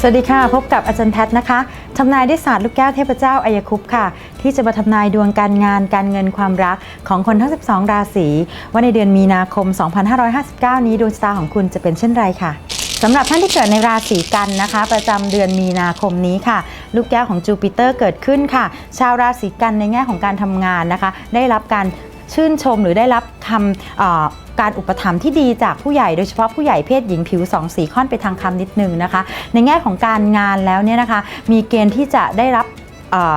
สวัสดีค่ะ พบกับอาจารย์แพทย์นะคะทำนายด้วยศาสตร์ลูกแก้วเทพเจ้าอายคุปค่ะ ที่จะมาทำนายดวงการงานการเงินความรักของคนทั้ง 12 ราศีว่าในเดือนมีนาคม 2559 นี้ดวงชะตาของคุณจะเป็นเช่นไรค่ะสำหรับท่านที่เกิดในราศีกันนะคะ ประจำเดือนมีนาคมนี้ค่ะ ลูกแก้วของจูปิเตอร์เกิดขึ้นค่ะ ชาวราศีกันในแง่ของการทำงานนะคะ ได้รับการชื่นชมหรือได้รับคำอ่อ การอุปถัมภ์ที่ดีจากผู้ใหญ่โดยเฉพาะผู้ใหญ่เพศหญิงผิวสองสีค่อนไปทางคำนิดนึงนะคะ ในแง่ของการงานแล้วเนี่ยนะคะ มีเกณฑ์ที่จะได้รับ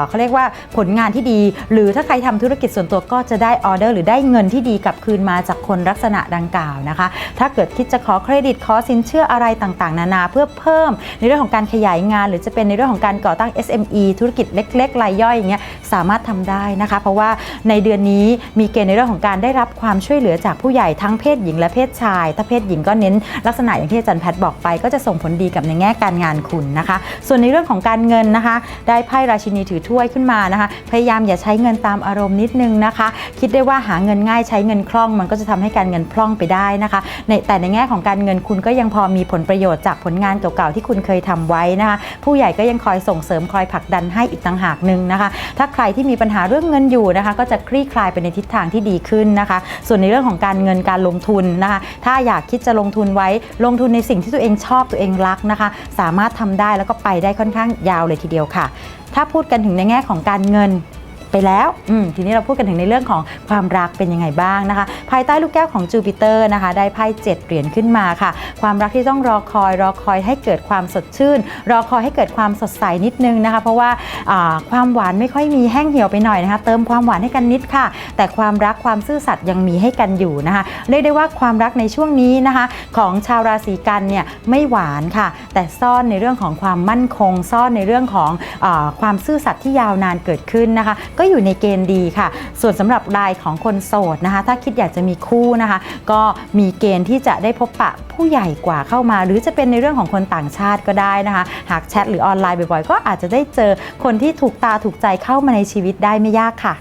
เขาเรียกว่าผลงานที่ดี หรือถ้าใครทำธุรกิจส่วนตัวก็จะได้ออเดอร์ หรือได้เงินที่ดีกลับคืนมาจากคนลักษณะดังกล่าวนะคะ ถ้าเกิดคิดจะขอเครดิตขอสินเชื่ออะไรต่างๆ นานา เพื่อเพิ่มในเรื่องของการขยายงาน หรือจะเป็นในเรื่องของการก่อตั้ง SME ธุรกิจเล็กๆรายย่อยอย่างเงี้ยสามารถทำได้นะคะ เพราะว่าในเดือนนี้มีเกณฑ์ในเรื่องของการได้รับความช่วยเหลือจากผู้ใหญ่ทั้งเพศหญิงและเพศชาย ถ้าเพศหญิงก็เน้นลักษณะอย่างที่อาจารย์แพทย์บอกไป ก็จะส่งผลดีกับในแง่การงานคุณนะคะ ส่วนในเรื่องของการเงินนะคะ ได้ไพ่ราชินีถือถ้วยขึ้นมานะคะ พยายามอย่าใช้เงินตามอารมณ์นิดนึงนะคะ คิดได้ว่าหาเงินง่ายใช้เงินคล่อง มันก็จะทำให้การเงินพร่องไปได้นะคะในแต่ในแง่ของการเงินคุณก็ยังพอมีผลประโยชน์จากผลงานเก่าๆที่คุณเคยทำไว้นะคะ ผู้ใหญ่ก็ยังคอยส่งเสริมคอยผลักดันให้อีกต่างหากหนึ่งนะคะ ถ้าใครที่มีปัญหาเรื่องเงินอยู่นะคะ ก็จะคลี่คลายไปในทิศทางที่ดีขึ้นนะคะ ส่วนในเรื่องของการเงินการลงทุนนะคะ ถ้าอยากคิดจะลงทุนไว้ลงทุนในสิ่งที่ตัวเองชอบตัวเองรักนะคะ สามารถทำได้แล้วก็ไปได้ค่อนข้างยาวเลยทีเดียวค่ะ ถ้าพูดกันถึงในแง่ของการเงิน ไปแล้วทีนี้เราพูดกันถึงในเรื่องของความรักเป็นยังไงบ้างนะคะ ภายใต้ลูกแก้วของจูปิเตอร์นะคะ ได้ไพ่เจ็ดเหรียญขึ้นมาค่ะ ความรักที่ต้องรอคอย รอคอยให้เกิดความสดชื่น รอคอยให้เกิดความสดใสนิดนึงนะคะ เพราะว่าความหวานไม่ค่อยมีแห้งเหี่ยวไปหน่อยนะคะ เติมความหวานให้กันนิดค่ะ แต่ความรักความซื่อสัตย์ยังมีให้กันอยู่นะคะเรียกได้ว่าความรักในช่วงนี้นะคะ ของชาวราศีกันเนี่ยไม่หวานค่ะ แต่ซ่อนในเรื่องของความมั่นคง ซ่อนในเรื่องของอความซื่อสัตย์ที่ยาวนานเกิดขึ้นนะคะก็อยู่ในเกณฑ์ดีค่ะ ส่วนสำหรับรายของคนโสดนะคะ ถ้าคิดอยากจะมีคู่นะคะ ก็มีเกณฑ์ที่จะได้พบปะผู้ใหญ่กว่าเข้ามา หรือจะเป็นในเรื่องของคนต่างชาติก็ได้นะคะ หากแชทหรือออนไลน์บ่อยๆ ก็อาจจะได้เจอคนที่ถูกตาถูกใจเข้ามาในชีวิตได้ไม่ยากค่ะ